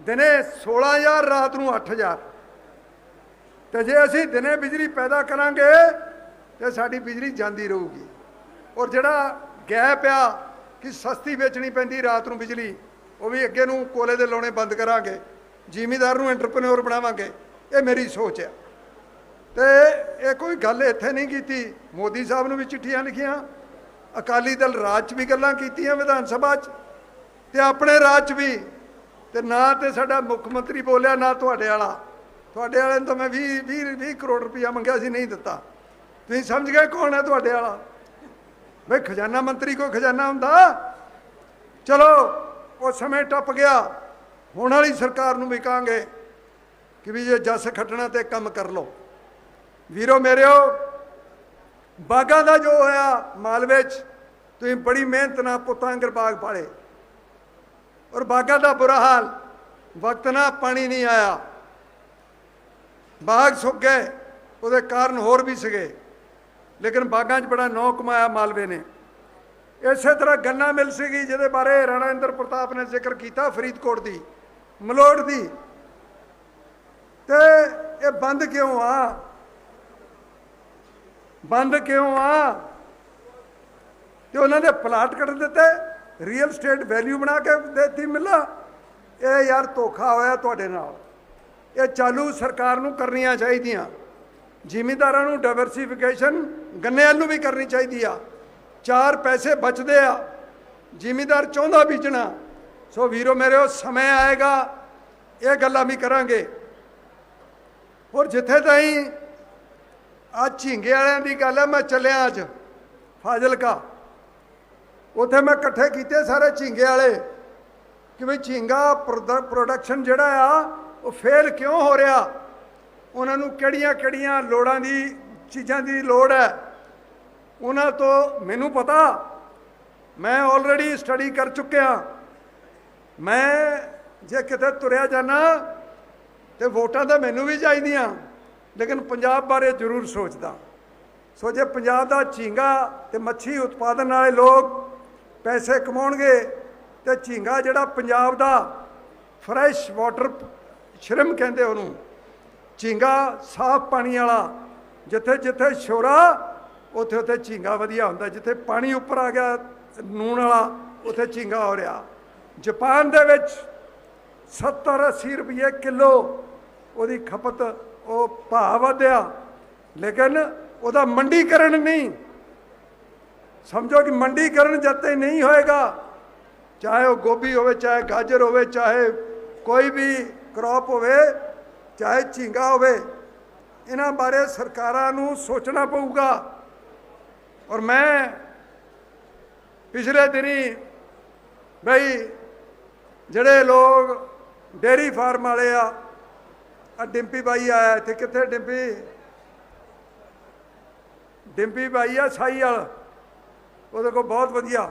ਦਿਨੇ 16000 ਰਾਤ ਨੂੰ 8000 ਤੇ ਜੇ ਅਸੀਂ ਦਿਨੇ ਬਿਜਲੀ ਪੈਦਾ ਕਰਾਂਗੇ, ਤੇ ਸਾਡੀ ਬਿਜਲੀ ਜਾਂਦੀ ਰਹੂਗੀ। ਔਰ ਜਿਹੜਾ ਗੈਪ ਆ ਕਿ ਸਸਤੀ ਵੇਚਣੀ ਪੈਂਦੀ ਰਾਤ ਨੂੰ ਬਿਜਲੀ, ਉਹ ਵੀ ਅੱਗੇ ਨੂੰ ਕੋਲੇ ਦੇ ਲਾਉਣੇ ਬੰਦ ਕਰਾਂਗੇ। ਜ਼ਿਮੀਦਾਰ ਨੂੰ ਐਂਟਰਪ੍ਰੈਨਿਓਰ ਬਣਾਵਾਂਗੇ। ਇਹ ਮੇਰੀ ਸੋਚ ਹੈ ਤੇ ਇਹ ਕੋਈ ਗੱਲ ਇੱਥੇ ਨਹੀਂ ਕੀਤੀ। ਮੋਦੀ ਸਾਹਿਬ ਨੂੰ ਵੀ ਚਿੱਠੀਆਂ ਲਿਖੀਆਂ। ਅਕਾਲੀ ਦਲ ਰਾਜ 'ਚ ਵੀ ਗੱਲਾਂ ਕੀਤੀਆਂ ਵਿਧਾਨ ਸਭਾ 'ਚ। ਤੇ ਆਪਣੇ ਰਾਜ 'ਚ ਵੀ। ਤੇ ਨਾ ਤੇ ਸਾਡਾ ਮੁੱਖ ਮੰਤਰੀ ਬੋਲਿਆ, ਨਾ ਤੁਹਾਡੇ ਵਾਲਾ। ਤੁਹਾਡੇ ਵਾਲੇ ਨੂੰ ਤਾਂ ਮੈਂ 20 20 20 ਕਰੋੜ ਰੁਪਇਆ ਮੰਗਿਆ ਸੀ, ਨਹੀਂ ਦਿੱਤਾ। ਤੁਸੀਂ ਸਮਝ ਗਏ ਕੌਣ ਹੈ ਤੁਹਾਡੇ ਵਾਲਾ? ਵੇ ਖਜ਼ਾਨਾ ਮੰਤਰੀ ਕੋਈ ਖਜ਼ਾਨਾ ਹੁੰਦਾ? ਚਲੋ, ਉਹ ਸਮੇਂ ਟੱਪ ਗਿਆ। ਹੁਣ ਵਾਲੀ ਸਰਕਾਰ ਨੂੰ ਵੀ ਕਹਾਂਗੇ ਕਿ ਵੀ ਜੇ ਜੱਸ ਖੱਟਣਾ ਤੇ ਕੰਮ ਕਰ ਲਓ। ਵੀਰੋ ਮੇਰਿਓ, ਬਾਗਾਂ ਦਾ ਜੋ ਹੋਇਆ ਮਾਲਵੇ 'ਚ ਤੁਸੀਂ ਬੜੀ ਮਿਹਨਤ ਨਾਲ ਪੁੱਤਾਂਗਰ ਬਾਗ ਪਾਲੇ। ਔਰ ਬਾਗਾਂ ਦਾ ਬੁਰਾ ਹਾਲ, ਵਕਤ ਨਾਲ ਪਾਣੀ ਨਹੀਂ ਆਇਆ। ਬਾਗ ਸੁੱਕ ਗਏ, ਉਹਦੇ ਕਾਰਨ ਹੋਰ ਵੀ ਸੀਗੇ। ਲੇਕਿਨ ਬਾਗਾਂ 'ਚ ਬੜਾ ਨੌ ਕਮਾਇਆ ਮਾਲਵੇ ਨੇ। ਇਸੇ ਤਰ੍ਹਾਂ ਗੰਨਾ ਮਿਲ ਸੀਗੀ, ਜਿਹਦੇ ਬਾਰੇ ਰਾਣਾ ਇੰਦਰ ਪ੍ਰਤਾਪ ਨੇ ਜ਼ਿਕਰ ਕੀਤਾ ਫਰੀਦਕੋਟ ਦੀ ਮਲੋੜ ਦੀ। ਤੇ ਇਹ ਬੰਦ ਕਿਉਂ ਆ? ਬੰਦ ਕਿਉਂ ਆ? ਤੇ ਉਹਨਾਂ ਨੇ ਪਲਾਟ ਕੱਢ ਦਿੱਤੇ ਰੀਅਲ ਸਟੇਟ ਵੈਲਿਊ ਬਣਾ ਕੇ ਦੇਤੀ ਮਿਲਾ। ਇਹ ਯਾਰ ਧੋਖਾ ਹੋਇਆ ਤੁਹਾਡੇ ਨਾਲ। ਇਹ ਚਾਲੂ ਸਰਕਾਰ ਨੂੰ ਕਰਨੀਆਂ ਚਾਹੀਦੀਆਂ। ਜ਼ਿਮੀਂਦਾਰਾਂ ਨੂੰ ਡਾਇਵਰਸੀਫਿਕੇਸ਼ਨ ਗੰਨੇ ਵੱਲ ਨੂੰ ਵੀ ਕਰਨੀ ਚਾਹੀਦੀ ਆ। ਚਾਰ ਪੈਸੇ ਬਚਦੇ ਆ। ਜ਼ਿਮੀਂਦਾਰ ਚਾਹੁੰਦਾ ਬੀਜਣਾ। ਸੋ ਵੀਰੋ ਮੇਰੇ ਉਹ ਸਮੇਂ ਆਏਗਾ। ਇਹ ਗੱਲਾਂ ਵੀ ਕਰਾਂਗੇ। ਹੋਰ ਜਿੱਥੇ ਤਾਈਂ ਆ ਝਿੰਗੇ ਵਾਲਿਆਂ ਦੀ ਗੱਲ ਹੈ ਮੈਂ ਚੱਲਿਆ ਅੱਜ ਫਾਜ਼ਿਲਕਾ। ਉੱਥੇ ਮੈਂ ਇਕੱਠੇ ਕੀਤੇ ਸਾਰੇ ਝਿੰਗੇ ਵਾਲੇ ਕਿ ਵੀ ਝਿੰਗਾ ਪ੍ਰੋਡਕਸ਼ਨ ਜਿਹੜਾ ਆ, ਉਹ ਫੇਲ ਕਿਉਂ ਹੋ ਰਿਹਾ? ਉਹਨਾਂ ਨੂੰ ਕਿਹੜੀਆਂ ਕਿਹੜੀਆਂ ਲੋੜਾਂ ਦੀ, ਚੀਜ਼ਾਂ ਦੀ ਲੋੜ ਹੈ? ਉਹਨਾਂ ਤੋਂ ਮੈਨੂੰ ਪਤਾ। ਮੈਂ ਆਲਰੇਡੀ ਸਟੱਡੀ ਕਰ ਚੁੱਕਿਆ। ਮੈਂ ਜੇ ਕਿਤੇ ਤੁਰਿਆ ਜਾਣਾ ਤੇ ਵੋਟਾਂ ਤਾਂ ਮੈਨੂੰ ਵੀ ਚਾਹੀਦੀਆਂ। ਲੇਕਿਨ ਪੰਜਾਬ ਬਾਰੇ ਜ਼ਰੂਰ ਸੋਚਦਾ। ਸੋ ਜੇ ਪੰਜਾਬ ਦਾ ਝੀਂਗਾ ਤੇ ਮੱਛੀ ਉਤਪਾਦਨ ਵਾਲੇ ਲੋਕ ਪੈਸੇ ਕਮਾਉਣਗੇ ਤੇ ਝੀਂਗਾ ਜਿਹੜਾ ਪੰਜਾਬ ਦਾ ਫਰੈਸ਼ ਵਾਟਰ ਸ਼ਰਮ ਕਹਿੰਦੇ ਉਹਨੂੰ। ਝੀਂਗਾ ਸਾਫ਼ ਪਾਣੀ ਵਾਲਾ, ਜਿੱਥੇ ਜਿੱਥੇ ਸ਼ੋਰਾ, ਉੱਥੇ ਉੱਥੇ ਝੀਂਗਾ ਵਧੀਆ ਹੁੰਦਾ। ਜਿੱਥੇ ਪਾਣੀ ਉੱਪਰ ਆ ਗਿਆ, ਨੂਣ ਵਾਲਾ, ਉੱਥੇ ਝੀਂਗਾ ਹੋ ਰਿਹਾ। ਜਾਪਾਨ ਦੇ ਵਿੱਚ 70 80 ਰੁਪਏ ਕਿਲੋ ਉਹਦੀ ਖਪਤ ਉਹ ਭਾਅ ਵਧਿਆ, ਲੇਕਿਨ ਉਹਦਾ ਮੰਡੀਕਰਨ ਨਹੀਂ। ਸਮਝੋ ਕਿ ਮੰਡੀਕਰਨ ਜਦ ਤੱਕ ਨਹੀਂ ਹੋਏਗਾ, ਚਾਹੇ ਉਹ ਗੋਭੀ ਹੋਵੇ, ਚਾਹੇ ਗਾਜਰ ਹੋਵੇ, ਚਾਹੇ ਕੋਈ ਵੀ ਕ੍ਰੌਪ ਹੋਵੇ, ਚਾਹੇ ਝੀਂਗਾ ਹੋਵੇ, ਇਹਨਾਂ ਬਾਰੇ ਸਰਕਾਰਾਂ ਨੂੰ ਸੋਚਣਾ ਪਊਗਾ। ਔਰ ਮੈਂ ਪਿਛਲੇ ਦਿਨੀ ਬਈ ਜਿਹੜੇ ਲੋਕ ਡੇਰੀ ਫਾਰਮ ਵਾਲੇ ਆ ਆ ਡਿੰਪੀ ਬਾਈ ਆਇਆ ਇੱਥੇ, ਕਿੱਥੇ ਡਿੰਪੀ? ਡਿੰਪੀ ਬਾਈ ਆ, ਸਾਈ ਵਾਲ। ਉਹਦੇ ਕੋਲ ਬਹੁਤ ਵਧੀਆ।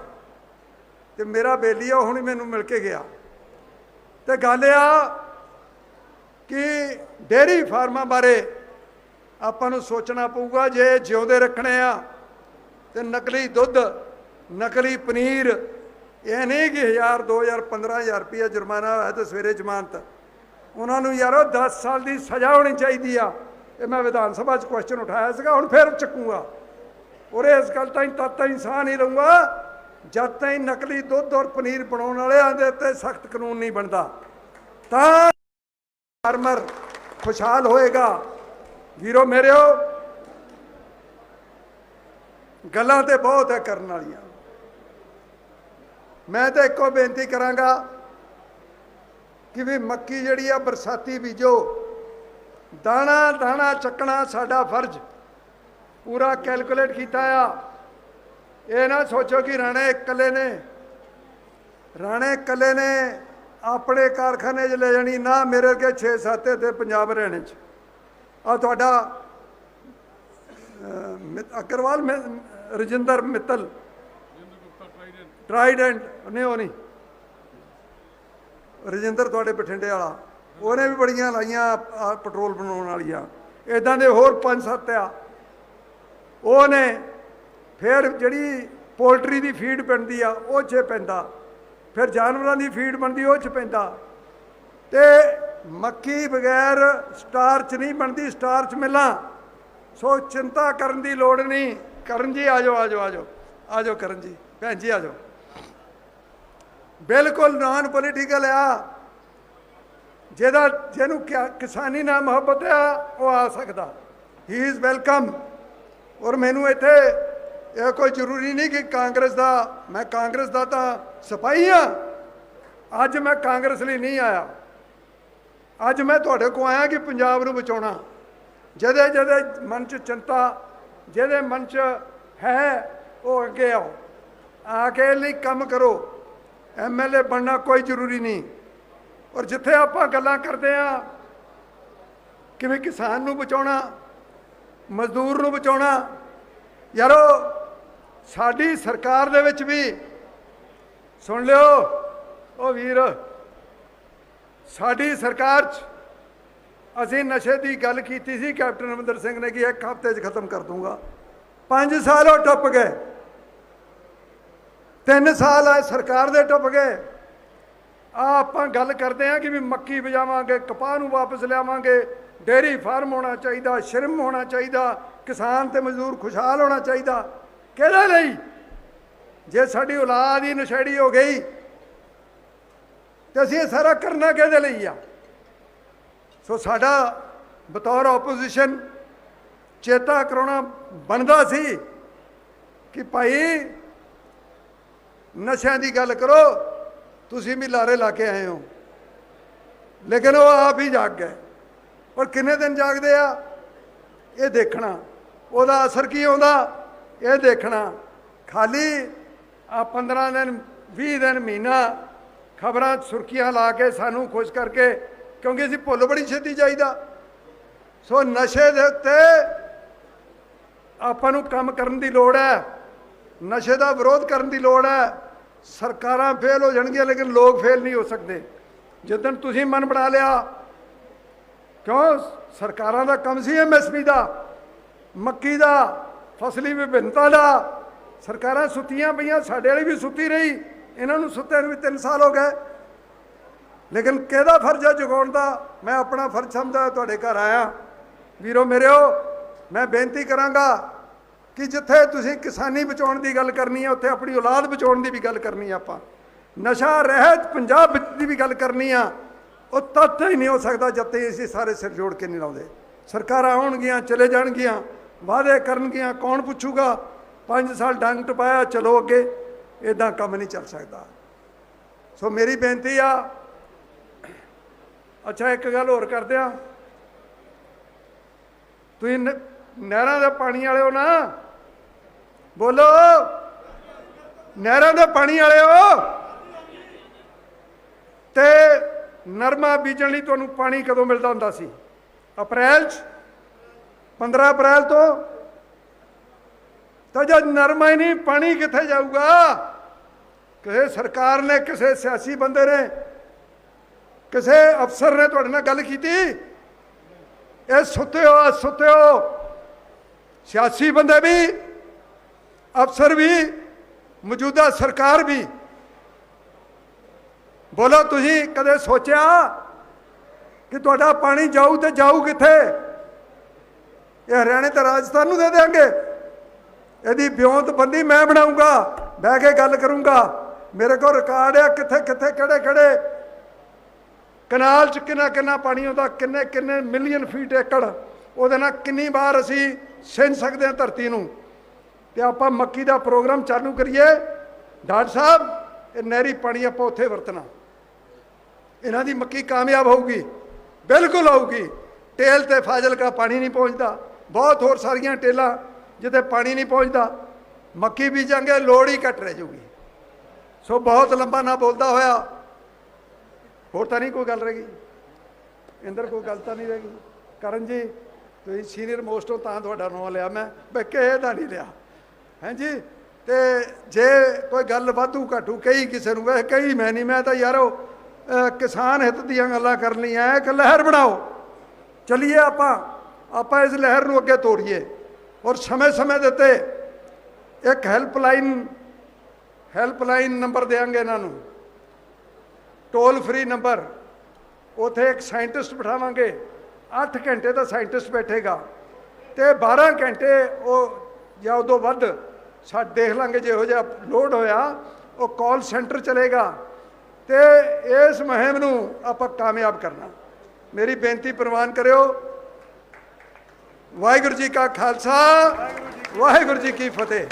ਤੇ ਮੇਰਾ ਬੇਲੀ ਆ ਹੁਣ ਮੈਨੂੰ ਮਿਲ ਕੇ ਗਿਆ। ਤੇ ਗੱਲ ਆ ਕਿ ਡੇਰੀ ਫਾਰਮਾਂ ਬਾਰੇ ਆਪਾਂ ਨੂੰ ਸੋਚਣਾ ਪਊਗਾ, ਜੇ ਜਿਉਂਦੇ ਰੱਖਣੇ ਆ, ਤੇ ਨਕਲੀ ਦੁੱਧ, ਨਕਲੀ ਪਨੀਰ, ਇਹ ਨਹੀਂ ਕਿ 1000 2000 15000 ਰੁਪਏ ਜੁਰਮਾਨਾ ਹੋਇਆ ਤੇ ਸਵੇਰੇ ਜ਼ਮਾਨਤ। ਉਹਨਾਂ ਨੂੰ ਯਾਰੋ 10 ਸਾਲ ਦੀ ਸਜ਼ਾ ਹੋਣੀ ਚਾਹੀਦੀ ਆ। ਇਹ ਮੈਂ ਵਿਧਾਨ ਸਭਾ 'ਚ ਕੁਐਸਚਨ ਉਠਾਇਆ ਸੀਗਾ, ਹੁਣ ਫੇਰ ਚੱਕੂਗਾ। ਔਰ ਇਸ ਗੱਲ ਤਾਈਂ ਤਦ ਤਾਂ ਸਾਹ ਨਹੀਂ ਲਊਗਾ। ਜਦ ਤਾਈਂ ਨਕਲੀ ਦੁੱਧ ਔਰ ਪਨੀਰ ਬਣਾਉਣ ਵਾਲਿਆਂ ਦੇ ਉੱਤੇ ਸਖਤ ਕਾਨੂੰਨ ਨਹੀਂ ਬਣਦਾ, ਤਾਂ ਫਾਰਮਰ ਖੁਸ਼ਹਾਲ ਹੋਏਗਾ। ਵੀਰੋ ਮੇਰਿਓ, ਗੱਲਾਂ ਤੇ ਬਹੁਤ ਹੈ ਕਰਨ ਵਾਲੀਆਂ। ਮੈਂ ਤਾਂ ਇੱਕੋ ਬੇਨਤੀ ਕਰਾਂਗਾ ਕਿ ਵੀ ਮੱਕੀ ਜਿਹੜੀ ਆ ਬਰਸਾਤੀ ਬੀਜੋ। ਦਾਣਾ ਦਾਣਾ ਚੱਕਣਾ ਸਾਡਾ ਫਰਜ਼। ਪੂਰਾ ਕੈਲਕੂਲੇਟ ਕੀਤਾ ਆ। ਇਹ ਨਾ ਸੋਚੋ ਕਿ ਰਾਣੇ ਇਕੱਲੇ ਨੇ। ਰਾਣੇ ਇਕੱਲੇ ਨੇ ਆਪਣੇ ਕਾਰਖਾਨੇ 'ਚ ਲੈ ਜਾਣੀ ਨਾ ਮੇਰੇ ਕੇ 6-7 ਤੇ ਪੰਜਾਬ ਹਰਿਆਣੇ 'ਚ। ਆ ਤੁਹਾਡਾ ਅਗਰਵਾਲ ਰਜਿੰਦਰ ਮਿੱਤਲ। ਟਰਾਈਡੈਂਟ ਨਹੀਂ ਉਹ ਨਹੀਂ। ਰਜਿੰਦਰ ਤੁਹਾਡੇ ਬਠਿੰਡੇ ਵਾਲਾ, ਉਹਨੇ ਵੀ ਬੜੀਆਂ ਲਾਈਆਂ ਪੈਟਰੋਲ ਬਣਾਉਣ ਵਾਲੀਆਂ। ਇਦਾਂ ਦੇ ਹੋਰ ਪੰਜ ਸੱਤ ਆ। ਉਹਨੇ ਫਿਰ ਜਿਹੜੀ ਪੋਲਟਰੀ ਦੀ ਫੀਡ ਬਣਦੀ ਆ, ਉਹ 'ਚ ਪੈਂਦਾ। ਫਿਰ ਜਾਨਵਰਾਂ ਦੀ ਫੀਡ ਬਣਦੀ, ਉਹ 'ਚ ਪੈਂਦਾ। ਤੇ ਮੱਕੀ ਬਗੈਰ ਸਟਾਰਚ ਨਹੀਂ ਬਣਦੀ, ਸਟਾਰਚ ਮਿਲਾਂ। ਸੋ ਚਿੰਤਾ ਕਰਨ ਦੀ ਲੋੜ ਨਹੀਂ। ਕਰਨ ਜੀ ਆਜੋ ਆਜੋ ਆਜੋ ਆਜੋ ਕਰਨ ਜੀ। ਭੈਣ ਜੀ ਆਜੋ ਬਿਲਕੁਲ ਨਾਨ ਪੋਲੀਟੀਕਲ ਆ। ਜਿਹਦਾ, ਜਿਹਨੂੰ ਕਿਆ- ਕਿਸਾਨੀ ਨਾਲ ਮੁਹੱਬਤ ਆ, ਉਹ ਆ ਸਕਦਾ। ਹੀ ਇਜ਼ ਵੈਲਕਮ ਔਰ ਮੈਨੂੰ ਇੱਥੇ ਇਹ ਕੋਈ ਜ਼ਰੂਰੀ ਨਹੀਂ ਕਿ ਕਾਂਗਰਸ ਦਾ, ਮੈਂ ਕਾਂਗਰਸ ਦਾ ਤਾਂ ਸਿਪਾਹੀ ਆ। ਅੱਜ ਮੈਂ ਕਾਂਗਰਸ ਲਈ ਨਹੀਂ ਆਇਆ। ਅੱਜ ਮੈਂ ਤੁਹਾਡੇ ਕੋਲ ਆਇਆ ਕਿ ਪੰਜਾਬ ਨੂੰ ਬਚਾਉਣਾ। ਜਿਹਦੇ ਜਿਹਦੇ ਮਨ 'ਚ ਚਿੰਤਾ, ਜਿਹਦੇ ਮਨ 'ਚ ਹੈ, ਉਹ ਅੱਗੇ ਆਓ। ਆ ਕੇ ਲਈ ਕੰਮ ਕਰੋ। ਐਮਐਲਏ ਬਣਨਾ ਕੋਈ ਜ਼ਰੂਰੀ ਨਹੀਂ। ਔਰ ਜਿੱਥੇ ਆਪਾਂ ਗੱਲਾਂ ਕਰਦੇ ਆ ਕਿਵੇਂ ਕਿਸਾਨ ਨੂੰ ਬਚਾਉਣਾ, ਮਜ਼ਦੂਰ ਨੂੰ ਬਚਾਉਣਾ, ਯਾਰੋ, ਸਾਡੀ ਸਰਕਾਰ ਦੇ ਵਿੱਚ ਵੀ, ਸੁਣ ਲਿਓ, ਉਹ ਵੀਰ, ਸਾਡੀ ਸਰਕਾਰ 'ਚ ਅਸੀਂ ਨਸ਼ੇ ਦੀ ਗੱਲ ਕੀਤੀ ਸੀ, ਕੈਪਟਨ ਅਮਰਿੰਦਰ ਸਿੰਘ ਨੇ ਕਿ ਇੱਕ ਹਫ਼ਤੇ 'ਚ ਖਤਮ ਕਰ ਦੂੰਗਾ 5 ਸਾਲ ਉਹ ਟੱਪ ਗਏ। ਤਿੰਨ ਸਾਲ ਆ ਸਰਕਾਰ ਦੇ ਟੱਪ ਗਏ। ਆ ਆਪਾਂ ਗੱਲ ਕਰਦੇ ਆ ਕਿ ਵੀ ਮੱਕੀ ਵਜਾਵਾਂਗੇ ਕਪਾਹ ਨੂੰ ਵਾਪਸ ਲਿਆਵਾਂਗੇ। ਡੇਰੀ ਫਾਰਮ ਹੋਣਾ ਚਾਹੀਦਾ, ਸ਼ਰਮ ਹੋਣਾ ਚਾਹੀਦਾ, ਕਿਸਾਨ ਤੇ ਮਜ਼ਦੂਰ ਖੁਸ਼ਹਾਲ ਹੋਣਾ ਚਾਹੀਦਾ। ਕਿਹਦੇ ਲਈ? ਜੇ ਸਾਡੀ ਔਲਾਦ ਹੀ ਨਸ਼ੇੜੀ ਹੋ ਗਈ, ਤੇ ਅਸੀਂ ਇਹ ਸਾਰਾ ਕਰਨਾ ਕਿਹਦੇ ਲਈ ਆ? ਸੋ ਸਾਡਾ ਬਤੌਰ ਆਪੋਜੀਸ਼ਨ ਚੇਤਾ ਕਰਾਉਣਾ ਬਣਦਾ ਸੀ ਕਿ ਭਾਈ ਨਸ਼ਿਆਂ ਦੀ ਗੱਲ ਕਰੋ, ਤੁਸੀਂ ਵੀ ਲਾਰੇ ਲਾ ਕੇ ਆਏ ਹੋ। ਲੇਕਿਨ ਉਹ ਆਪ ਹੀ ਜਾਗ ਗਏ। ਪਰ ਕਿੰਨੇ ਦਿਨ ਜਾਗਦੇ ਆ? ਇਹ ਦੇਖਣਾ। ਉਹਦਾ ਅਸਰ ਕੀ ਆਉਂਦਾ? ਇਹ ਦੇਖਣਾ। ਖਾਲੀ ਆ 15 ਦਿਨ 20 ਦਿਨ, ਮਹੀਨਾ ਖਬਰਾਂ ਸੁਰਖੀਆਂ ਲਾ ਕੇ ਸਾਨੂੰ ਖੁਸ਼ ਕਰਕੇ, ਕਿਉਂਕਿ ਅਸੀਂ ਭੁੱਲ ਬੜੀ ਛੇਤੀ ਜਾਈਦਾ। ਸੋ ਨਸ਼ੇ ਦੇ ਉੱਤੇ ਆਪਾਂ ਨੂੰ ਕੰਮ ਕਰਨ ਦੀ ਲੋੜ ਹੈ। ਨਸ਼ੇ ਦਾ ਵਿਰੋਧ ਕਰਨ ਦੀ ਲੋੜ ਹੈ। ਸਰਕਾਰਾਂ ਫੇਲ ਹੋ ਜਾਣਗੀਆਂ, ਲੇਕਿਨ ਲੋਕ ਫੇਲ ਨਹੀਂ ਹੋ ਸਕਦੇ। ਜਦੋਂ ਤੁਸੀਂ ਮਨ ਬਣਾ ਲਿਆ, ਕਿਉਂ? ਸਰਕਾਰਾਂ ਦਾ ਕੰਮ ਸੀ ਐਮਐਸਪੀ ਦਾ, ਮੱਕੀ ਦਾ, ਫਸਲੀ ਵਿਭਿੰਨਤਾ ਦਾ। ਸਰਕਾਰਾਂ ਸੁੱਤੀਆਂ ਪਈਆਂ, ਸਾਡੇ ਵਾਲੀ ਵੀ ਸੁੱਤੀ ਰਹੀ। ਇਹਨਾਂ ਨੂੰ ਸੁੱਤੇ ਨੂੰ ਵੀ 3 ਸਾਲ ਹੋ ਗਏ। ਲੇਕਿਨ ਕਿਹਦਾ ਫਰਜ਼ ਹੈ ਜਗਾਉਣ ਦਾ? ਮੈਂ ਆਪਣਾ ਫਰਜ਼ ਸਮਝਦਾ, ਤੁਹਾਡੇ ਘਰ ਆਇਆ। ਵੀਰੋ, ਮੇਰਿਓ, ਮੈਂ ਬੇਨਤੀ ਕਰਾਂਗਾ ਕਿ ਜਿੱਥੇ ਤੁਸੀਂ ਕਿਸਾਨੀ ਬਚਾਉਣ ਦੀ ਗੱਲ ਕਰਨੀ ਹੈ ਉੱਥੇ ਆਪਣੀ ਔਲਾਦ ਬਚਾਉਣ ਦੀ ਵੀ ਗੱਲ ਕਰਨੀ ਹੈ ਆਪਾਂ। ਨਸ਼ਾ, ਰਹਿਤ, ਪੰਜਾਬ ਦੀ ਵੀ ਗੱਲ ਕਰਨੀ ਆ, ਉਹ ਤੱਤ ਹੀ ਨਹੀਂ ਹੋ ਸਕਦਾ ਜਦ ਤੱਕ ਅਸੀਂ ਸਾਰੇ ਸਿਰ ਜੋੜ ਕੇ ਨਹੀਂ ਲਾਉਂਦੇ। ਸਰਕਾਰਾਂ ਆਉਣਗੀਆਂ, ਚਲੇ ਜਾਣਗੀਆਂ, ਵਾਅਦੇ ਕਰਨਗੀਆਂ, ਕੌਣ ਪੁੱਛੂਗਾ? 5 ਸਾਲ ਡੰਗ ਟਪਾਇਆ, ਚਲੋ ਅੱਗੇ ਇਦਾਂ ਕੰਮ ਨਹੀਂ ਚੱਲ ਸਕਦਾ। ਸੋ ਮੇਰੀ ਬੇਨਤੀ ਆ, ਅੱਛਾ, ਇੱਕ ਗੱਲ ਹੋਰ ਕਰਦੇ ਆ। ਤੁਸੀਂ ਨ- ਨਹਿਰਾਂ ਦੇ ਪਾਣੀ ਵਾਲਿਓ ਨਾ ਬੋਲੋ। ਨਹਿਰਾਂ ਦੇ ਪਾਣੀ ਵਾਲਿਓ। ਤੇ ਨਰਮਾ ਬੀਜਣ ਲਈ ਤੁਹਾਨੂੰ ਪਾਣੀ ਕਦੋਂ ਮਿਲਦਾ ਹੁੰਦਾ ਸੀ? ਅਪ੍ਰੈਲ ਚ? 15 ਅਪ੍ਰੈਲ ਤੋਂ? ਤਾਂ ਜਦ ਨਰਮਾ ਹੀ ਨਹੀਂ, ਪਾਣੀ ਕਿੱਥੇ ਜਾਊਗਾ? ਕਿਸੇ ਸਰਕਾਰ ਨੇ, ਕਿਸੇ ਸਿਆਸੀ ਬੰਦੇ ਨੇ, ਕਿਸੇ ਅਫਸਰ ਨੇ ਤੁਹਾਡੇ ਨਾਲ ਗੱਲ ਕੀਤੀ? ਇਹ ਸੁੱਤੇ ਹੋ ਸੁੱਤੇ ਹੋ। ਸਿਆਸੀ ਬੰਦੇ ਵੀ ਅਫਸਰ ਵੀ, ਮੌਜੂਦਾ ਸਰਕਾਰ ਵੀ। ਬੋਲੋ, ਤੁਸੀਂ ਕਦੇ ਸੋਚਿਆ ਕਿ ਤੁਹਾਡਾ ਪਾਣੀ ਜਾਊ ਤੇ ਜਾਊ ਕਿੱਥੇ? ਇਹ ਹਰਿਆਣੇ ਤੇ ਰਾਜਸਥਾਨ ਨੂੰ ਦੇ ਦੇਾਂਗੇ ਇਹਦੀ ਬਿਉਂਤਬੰਦੀ ਮੈਂ ਬਣਾਉਂਗਾ ਬਹਿ ਕੇ ਗੱਲ ਕਰੂੰਗਾ। ਮੇਰੇ ਕੋਲ ਰਿਕਾਰਡ ਆ ਕਿੱਥੇ ਕਿੱਥੇ, ਕਿਹੜੇ ਕਿਹੜੇ ਕਨਾਲ ਚ ਕਿੰਨਾ ਕਿੰਨਾ ਪਾਣੀ ਆਉਂਦਾ, ਕਿੰਨੇ ਕਿੰਨੇ ਮਿਲੀਅਨ ਫੀਟ ਏਕੜ। ਉਹਦੇ ਨਾਲ ਕਿੰਨੀ ਵਾਰ ਅਸੀਂ ਸਿੰਜ ਸਕਦੇ ਹਾਂ ਧਰਤੀ ਨੂੰ। ਤੇ ਆਪਾਂ ਮੱਕੀ ਦਾ ਪ੍ਰੋਗਰਾਮ ਚਾਲੂ ਕਰੀਏ। ਡਾਕਟਰ ਸਾਹਿਬ, ਇਹ ਨਹਿਰੀ ਪਾਣੀ ਆਪਾਂ ਉੱਥੇ ਵਰਤਣਾ। ਇਹਨਾਂ ਦੀ ਮੱਕੀ ਕਾਮਯਾਬ ਹੋਊਗੀ। ਬਿਲਕੁਲ ਹੋਊਗੀ। ਟੇਲ ਤੇ ਫਾਜ਼ਿਲਕਾ ਪਾਣੀ ਨਹੀਂ ਪਹੁੰਚਦਾ। ਬਹੁਤ ਹੋਰ ਸਾਰੀਆਂ ਟੇਲਾਂ ਜਿੱਥੇ ਪਾਣੀ ਨਹੀਂ ਪਹੁੰਚਦਾ। ਮੱਕੀ ਬੀਜਾਂਗੇ, ਲੋੜ ਹੀ ਘਟ ਰਹਿ ਜੂਗੀ ਸੋ ਬਹੁਤ ਲੰਬਾ ਨਾ ਬੋਲਦਾ ਹੋਇਆ। ਹੋਰ ਤਾਂ ਨਹੀਂ ਕੋਈ ਗੱਲ ਰਹਿ ਗਈ? ਇੰਦਰ, ਕੋਈ ਗੱਲ ਤਾਂ ਨਹੀਂ ਰਹਿ ਗਈ? ਕਰਨ ਜੀ, ਤੁਸੀਂ ਸੀਨੀਅਰ ਮੋਸਟ ਹੋ ਤਾਂ ਤੁਹਾਡਾ ਨਾਮ ਲਿਆ ਮੈਂ। ਬਈ ਕਿਸੇ ਦਾ ਨਹੀਂ ਲਿਆ। ਹਾਂਜੀ? ਤੇ ਜੇ ਕੋਈ ਗੱਲ ਵਾਧੂ ਘਾਟੂ ਕਹੀ ਕਿਸੇ ਨੂੰ ਵੈਸੇ ਕਹੀ ਮੈਂ ਨਹੀਂ ਮੈਂ ਤਾਂ ਯਾਰੋ ਕਿਸਾਨ ਹਿੱਤ ਦੀਆਂ ਗੱਲਾਂ ਕਰਨ ਲਈ ਆਇਆ ਇੱਕ ਲਹਿਰ ਬਣਾਓ। ਚਲਿਏ ਆਪਾਂ ਆਪਾਂ ਇਸ ਲਹਿਰ ਨੂੰ ਅੱਗੇ ਤੋੜੀਏ। ਔਰ ਸਮੇਂ-ਸਮੇਂ ਦੇ ਉੱਤੇ ਇੱਕ ਹੈਲਪਲਾਈਨ ਹੈਲਪਲਾਈਨ ਨੰਬਰ ਦੇਾਂਗੇ ਇਹਨਾਂ ਨੂੰ। Toll free number. ਉਥੇ ਇੱਕ ਸਾਇੰਟਿਸਟ ਬਿਠਾਵਾਂਗੇ। 8 ਘੰਟੇ ਦਾ ਸਾਇੰਟਿਸਟ ਬੈਠੇਗਾ। ਤੇ 12 ਘੰਟੇ ਉਹ, ਜਾਂ ਉਦੋਂ ਵੱਧ ਸਾਡ ਦੇਖ ਲਾਂਗੇ ਜਿਹੋ ਜਿਹਾ ਲੋਡ ਹੋਇਆ, ਉਹ ਕਾਲ ਸੈਂਟਰ ਚਲੇਗਾ। ਤੇ ਇਸ ਮੁਹਿੰਮ ਨੂੰ ਆਪਾਂ ਕਾਮਯਾਬ ਕਰਨਾ। ਮੇਰੀ ਬੇਨਤੀ ਪ੍ਰਵਾਨ ਕਰਿਓ। ਵਾਹਿਗੁਰੂ ਜੀ ਕਾ ਖਾਲਸਾ, ਵਾਹਿਗੁਰੂ ਜੀ ਕੀ ਫਤਿਹ।